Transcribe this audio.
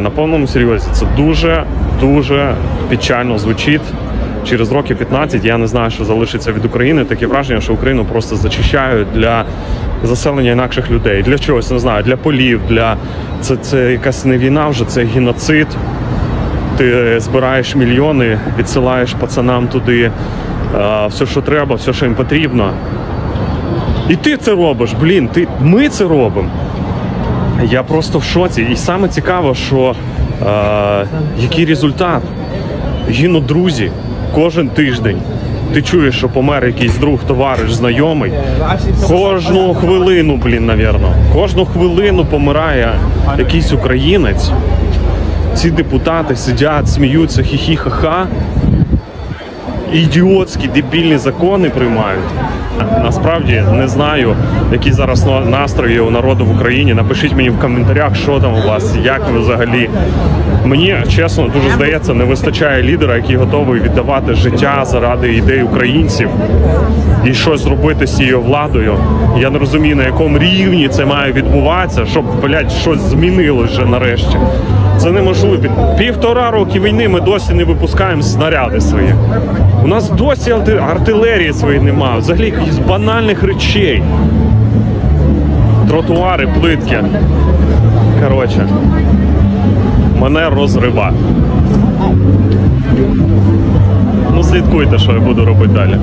На повному серйозі це дуже дуже печально звучить. Через років 15 я не знаю, що залишиться від України. Таке враження, що Україну просто зачищають для заселення інакших людей. Для чогось не знаю, для полів, для це, це якась не війна, вже це геноцид. Ти збираєш мільйони, відсилаєш пацанам туди е, все, що треба, все, що їм потрібно. І ти це робиш, блін, ти, ми це робимо. Я просто в шоці. І саме цікаво, що е, який результат. Гинуть друзі кожен тиждень. Ти чуєш, що помер якийсь друг, товариш, знайомий. Кожну хвилину, блін, навірно. Кожну хвилину помирає якийсь українець. Ці депутати сидять, сміються, хі-хі, ха-ха. Ідіотські дебільні закони приймають. Насправді не знаю, які зараз настрої у народу в Україні. Напишіть мені в коментарях, що там у вас, як ви взагалі. Мені чесно дуже здається, не вистачає лідера, який готовий віддавати життя заради ідей українців і щось зробити з цією владою. Я не розумію, на якому рівні це має відбуватися, щоб блядь, щось змінилось вже нарешті. Це неможливо. Півтора роки війни ми досі не випускаємо снаряди свої. У нас досі артилерії своєї немає, взагалі якихось банальних речей. Тротуари, плитки. Коротше, мене розрива. Ну, слідкуйте, що я буду робити далі.